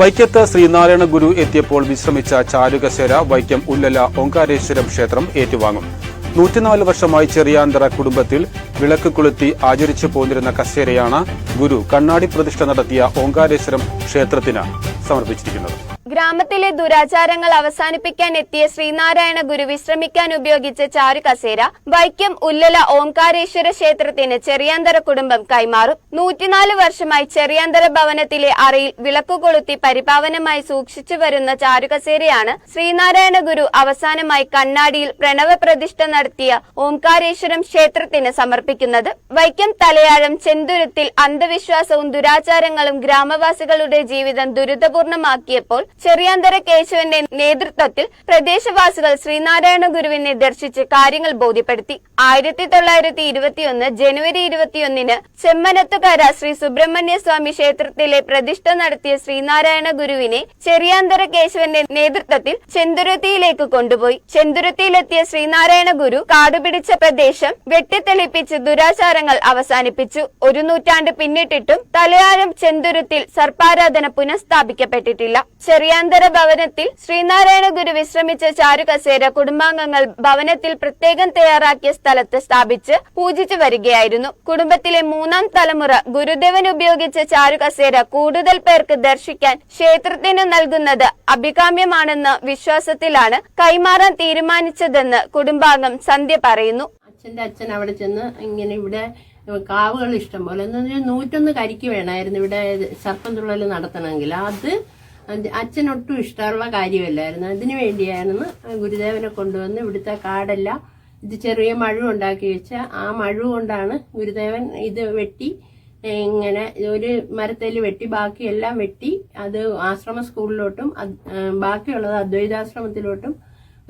വൈക്കത്ത് ശ്രീനാരായണ ഗുരു എത്തിയപ്പോൾ വിശ്രമിച്ച ചാരുകശേര വൈക്കം ഉല്ലല ഓങ്കാരേശ്വരം ക്ഷേത്രം ഏറ്റുവാങ്ങും. നൂറ്റിനാല് വർഷമായി ചെറിയാന്തറ കുടുംബത്തിൽ വിളക്ക് കൊളുത്തി ആചരിച്ചു പോന്നിരുന്ന കസേരയാണ് ഗുരു കണ്ണാടി പ്രതിഷ്ഠ നടത്തിയ ഓങ്കാരേശ്വരം ക്ഷേത്രത്തിന് സമർപ്പിച്ചിരിക്കുന്നത്. ഗ്രാമത്തിലെ ദുരാചാരങ്ങൾ അവസാനിപ്പിക്കാൻ എത്തിയ ശ്രീനാരായണ ഗുരു വിശ്രമിക്കാൻ ഉപയോഗിച്ച ചാരു കസേര വൈക്കം ഉല്ലല ഓംകാരേശ്വര ക്ഷേത്രത്തിന് ചെറിയാന്തര കുടുംബം കൈമാറും. നൂറ്റിനാല് വർഷമായി ചെറിയാന്തര ഭവനത്തിലെ അറയിൽ വിളക്കു കൊളുത്തി പരിപാവനമായി സൂക്ഷിച്ചു വരുന്ന ചാരുകസേരയാണ് ശ്രീനാരായണ ഗുരു അവസാനമായി കണ്ണാടിയിൽ പ്രണവ പ്രതിഷ്ഠ നടത്തിയ ഓംകാരേശ്വരം ക്ഷേത്രത്തിന് സമർപ്പിക്കുന്നത്. വൈക്കം തലയാഴം ചെന്തുരത്തിൽ അന്ധവിശ്വാസവും ദുരാചാരങ്ങളും ഗ്രാമവാസികളുടെ ജീവിതം ദുരിതപൂർണമാക്കിയപ്പോൾ ചെറിയാന്തര കേശവന്റെ നേതൃത്വത്തിൽ പ്രദേശവാസികൾ ശ്രീനാരായണ ഗുരുവിനെ ദർശിച്ച് കാര്യങ്ങൾ ബോധ്യപ്പെടുത്തി. ആയിരത്തി തൊള്ളായിരത്തി ഇരുപത്തിയൊന്ന് ജനുവരി ഇരുപത്തിയൊന്നിന് ചെമ്മനത്തുകര ശ്രീ സുബ്രഹ്മണ്യ സ്വാമി ക്ഷേത്രത്തിലെ പ്രതിഷ്ഠ നടത്തിയ ശ്രീനാരായണ ഗുരുവിനെ ചെറിയാന്തര കേശവന്റെ നേതൃത്വത്തിൽ ചെന്തുരുത്തിയിലേക്ക് കൊണ്ടുപോയി. ചെന്തുരുത്തിയിലെത്തിയ ശ്രീനാരായണ ഗുരു കാടുപിടിച്ച പ്രദേശം വെട്ടിത്തെളിപ്പിച്ച് ദുരാചാരങ്ങൾ അവസാനിപ്പിച്ചു. ഒരു നൂറ്റാണ്ട് പിന്നിട്ടിട്ടും തലയാരം ചെന്തുരുത്തിൽ സർപ്പാരാധന പുനഃസ്ഥാപിക്കപ്പെട്ടിട്ടില്ല. ചെറിയാന്തര ഭവനത്തിൽ ശ്രീനാരായണ ഗുരു വിശ്രമിച്ച ചാരുകസേര കുടുംബാംഗങ്ങൾ ഭവനത്തിൽ പ്രത്യേകം തയ്യാറാക്കിയ സ്ഥലത്ത് സ്ഥാപിച്ച് പൂജിച്ചു വരികയായിരുന്നു. കുടുംബത്തിലെ മൂന്നാം തലമുറ ഗുരുദേവൻ ഉപയോഗിച്ച ചാരുകസേര കൂടുതൽ പേർക്ക് ദർശിക്കാൻ ക്ഷേത്രത്തിന് നൽകുന്നത് അഭികാമ്യമാണെന്ന വിശ്വാസത്തിലാണ് കൈമാറാൻ തീരുമാനിച്ചതെന്ന് കുടുംബാംഗം സന്ധ്യ പറയുന്നു. അച്ഛന്റെ അച്ഛൻ അവിടെ ചെന്ന് ഇങ്ങനെ ഇവിടെ കാവുകൾ ഇഷ്ടം പോലെ നൂറ്റൊന്ന് കരിക്ക് വേണമായിരുന്നു ഇവിടെ സർപ്പം തുള്ളൽ നടത്തണമെങ്കിൽ. അത് അച്ഛനൊട്ടും ഇഷ്ടമുള്ള കാര്യമല്ലായിരുന്നു. അതിനു വേണ്ടിയായിരുന്നു ഗുരുദേവനെ കൊണ്ടുവന്ന് ഇവിടുത്തെ കാടെല്ലാം ഇത് ചെറിയ മഴു ഉണ്ടാക്കി വെച്ച ആ മഴു കൊണ്ടാണ് ഗുരുദേവൻ ഇത് വെട്ടി ഇങ്ങനെ ഒരു മരത്തേൽ വെട്ടി ബാക്കിയെല്ലാം വെട്ടി അത് ആശ്രമ സ്കൂളിലോട്ടും ബാക്കിയുള്ളത് അദ്വൈതാശ്രമത്തിലോട്ടും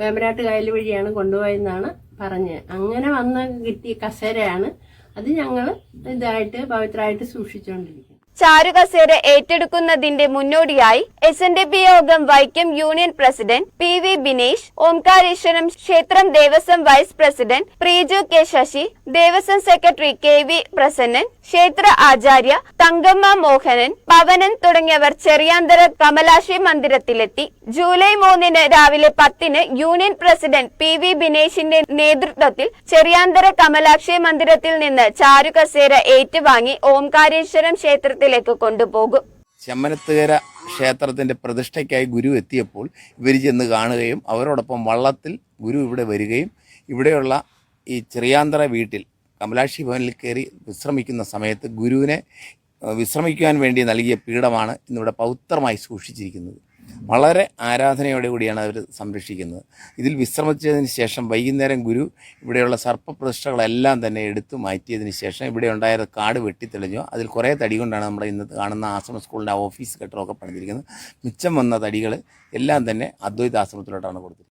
വേമ്പനാട്ട് കായൽ വഴിയാണ് കൊണ്ടുപോയെന്നാണ് പറഞ്ഞത് അങ്ങനെ വന്ന് കിട്ടിയ കസേരയാണ്. അത് ഞങ്ങൾ ഇതായിട്ട് പവിത്രമായിട്ട് സൂക്ഷിച്ചുകൊണ്ടിരിക്കും ചാരുകസേര ഏറ്റെടുക്കുന്നതിന്റെ മുന്നോടിയായി എസ് എൻ ഡി പി യോഗം Vaikom union president P V Binesh Omkareshwaram ക്ഷേത്രം Devaswom vice president Preeju K Sasi Devaswom secretary K V Prasannan ക്ഷേത്ര ആചാര്യ തങ്കമ്മ മോഹനൻ പവനൻ തുടങ്ങിയവർ ചെറിയാന്തര കമലാശി മന്ദിരത്തിലെത്തി. ജൂലൈ മൂന്നിന് രാവിലെ പത്തിന് യൂണിയൻ പ്രസിഡന്റ് പി വി ബിനേഷിന്റെ നേതൃത്വത്തിൽ ചെറിയാന്തര കമലാക്ഷി മന്ദിരത്തിൽ നിന്ന് ചാരുകസേര ഏറ്റുവാങ്ങി ഓംകാരേശ്വരം ക്ഷേത്രത്തിലേക്ക് കൊണ്ടുപോകും. ചെമ്മനത്തുകര ക്ഷേത്രത്തിന്റെ പ്രതിഷ്ഠയ്ക്കായി ഗുരു എത്തിയപ്പോൾ ഇവർ ചെന്ന് കാണുകയും അവരോടൊപ്പം വള്ളത്തിൽ ഗുരു ഇവിടെ വരികയും ഇവിടെയുള്ള ഈ ചെറിയാന്തറ വീട്ടിൽ കമലാക്ഷി ഭവനിൽ കയറി വിശ്രമിക്കുന്ന സമയത്ത് ഗുരുവിനെ വിശ്രമിക്കുവാൻ വേണ്ടി നൽകിയ പീഠമാണ് ഇന്നിവിടെ പൗത്രമായി സൂക്ഷിച്ചിരിക്കുന്നത്. വളരെ ആരാധനയോടെ കൂടിയാണ് അവർ സംരക്ഷിക്കുന്നത്. ഇതിൽ വിശ്രമിച്ചതിന് ശേഷം വൈകുന്നേരം ഗുരു ഇവിടെയുള്ള സർപ്പപ്രതിഷ്ഠകളെല്ലാം തന്നെ എടുത്തു മാറ്റിയതിന് ശേഷം ഇവിടെ ഉണ്ടായ കാട് വെട്ടിത്തെളിഞ്ഞു. അതിൽ കുറേ തടി കൊണ്ടാണ് നമ്മുടെ ഇന്ന് കാണുന്ന ആശ്രമ സ്കൂളിന്റെ ഓഫീസ് കെട്ടിടമൊക്കെ പണിതിരിക്കുന്നത്. മിച്ചം വന്ന തടികൾ എല്ലാം തന്നെ അദ്വൈത ആശ്രമത്തിലോട്ടാണ് കൊടുത്തിരിക്കുന്നത്.